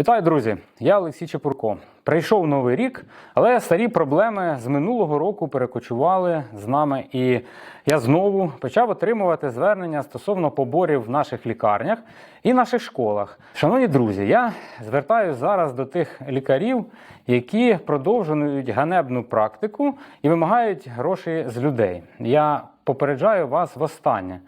Вітаю, друзі! Я Олексій Чепурко. Прийшов новий рік, але старі проблеми з минулого року перекочували з нами, і я знову почав отримувати звернення стосовно поборів в наших лікарнях і наших школах. Шановні друзі, я звертаюся зараз до тих лікарів, які продовжують ганебну практику і вимагають гроші з людей. Я попереджаю вас востаннє.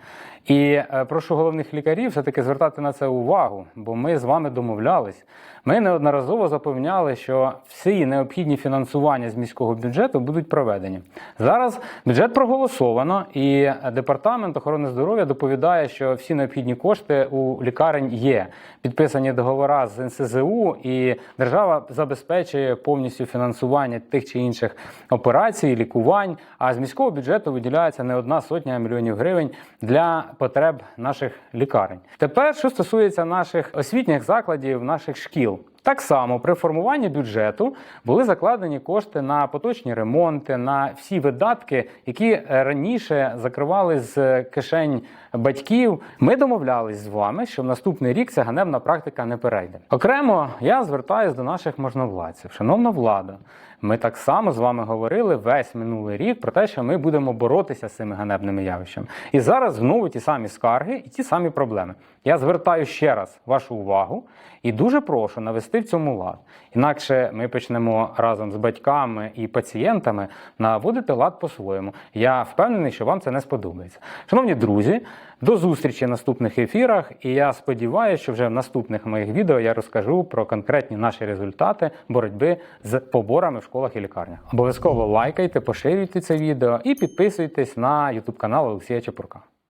І е, прошу головних лікарів все-таки звертати на це увагу, бо ми з вами домовлялись. Ми неодноразово запевняли, що всі необхідні фінансування з міського бюджету будуть проведені. Зараз бюджет проголосовано, і департамент охорони здоров'я доповідає, що всі необхідні кошти у лікарень є. Підписані договори з НСЗУ, і держава забезпечує повністю фінансування тих чи інших операцій, лікувань. А з міського бюджету виділяється не одна сотня мільйонів гривень для потреб наших лікарень. Тепер, що стосується наших освітніх закладів, наших шкіл. Так само при формуванні бюджету були закладені кошти на поточні ремонти, на всі видатки, які е, раніше закривали з кишень батьків. Ми домовлялись з вами, що в наступний рік ця ганебна практика не перейде. Окремо я звертаюся до наших можновладців. Шановна влада, ми так само з вами говорили весь минулий рік про те, що ми будемо боротися з цими ганебними явищами. І зараз знову ті самі скарги і ті самі проблеми. Я звертаю ще раз вашу увагу і дуже прошу навести в цьому лад. Інакше ми почнемо разом з батьками і пацієнтами наводити лад по-своєму. Я впевнений, що вам це не сподобається. Шановні друзі, до зустрічі в наступних ефірах. І я сподіваюся, що вже в наступних моїх відео я розкажу про конкретні наші результати боротьби з поборами в школах і лікарнях. Обов'язково лайкайте, поширюйте це відео і підписуйтесь на YouTube канал Олексія Чепурка.